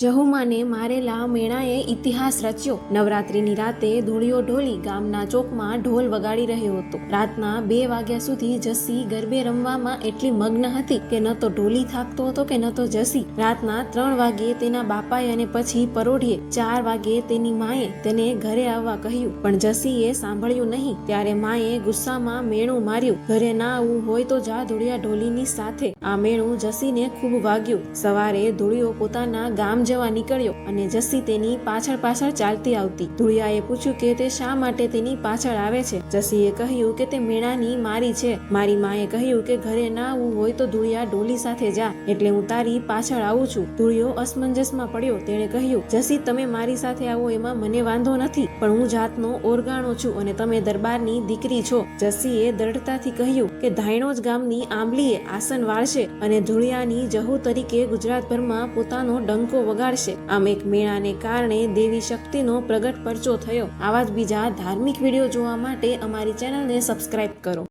જહુમાને મારેલા મેણાએ ઇતિહાસ રચ્યો. નવરાત્રીની રાતે ધૂળિયો ઢોલી ગામના ચોકમાં ઢોલ વગાડી રહ્યો હતો. રાતના બે વાગ્યા સુધી જસી ગરબે રમવામાં એટલી મગ્ન હતી કે ન તો ઢોલી થાકતો હતો કે ન તો જસી રાતના ત્રણ વાગ્યે તેના બાપાએ અને પછી પરોઢીએ ચાર વાગ્યે તેની માએ તેને ઘરે આવવા કહ્યું. પણ જસીએ સાંભળ્યું નહીં. ત્યારે માએ ગુસ્સામાં મેણું માર્યું. ઘરે ના આવવું હોય તો જા ધૂળિયા ઢોલીની સાથે. આ મેણું જસીને ખૂબ વાગ્યું. સવારે ધૂળિયો પોતાના ગામ જવા નીકળ્યો અને જસ્સી તેની પાછળ પાછળ ચાલતી આવતી. ધુળિયાએ પૂછ્યું કે તે શા માટે તેની પાછળ આવે છે? જસ્સીએ કહ્યું કે તે મેણાની મારી છે. મારી માએ કહ્યું કે ઘરે ના આવવું હોય તો ધૂળિયા ડોલી સાથે જા, એટલે હું તારી પાછળ આવું છું. ધુળિયો અસમંજસમાં પડ્યો. તેણે કહ્યું જસી તમે મારી સાથે આવો એમાં મને વાંધો નથી, પણ હું જાતનો ઓરગાણો છું અને તમે દરબારની દીકરી છો. જસીએ દ્રઢતાથી કહ્યું કે ધાયણોજ ગામની આંબલીએ આસન વાળશે અને ધુળિયાની જહુ તરીકે ગુજરાતભરમાં પોતાનો ડંકો વગાડશે આમ એક મેળાને કારણે દેવી શક્તિનો પ્રગટ પરચો થયો. આવા જ બીજા ધાર્મિક વીડિયો જોવા માટે અમારી ચેનલને સબસ્ક્રાઇબ કરો.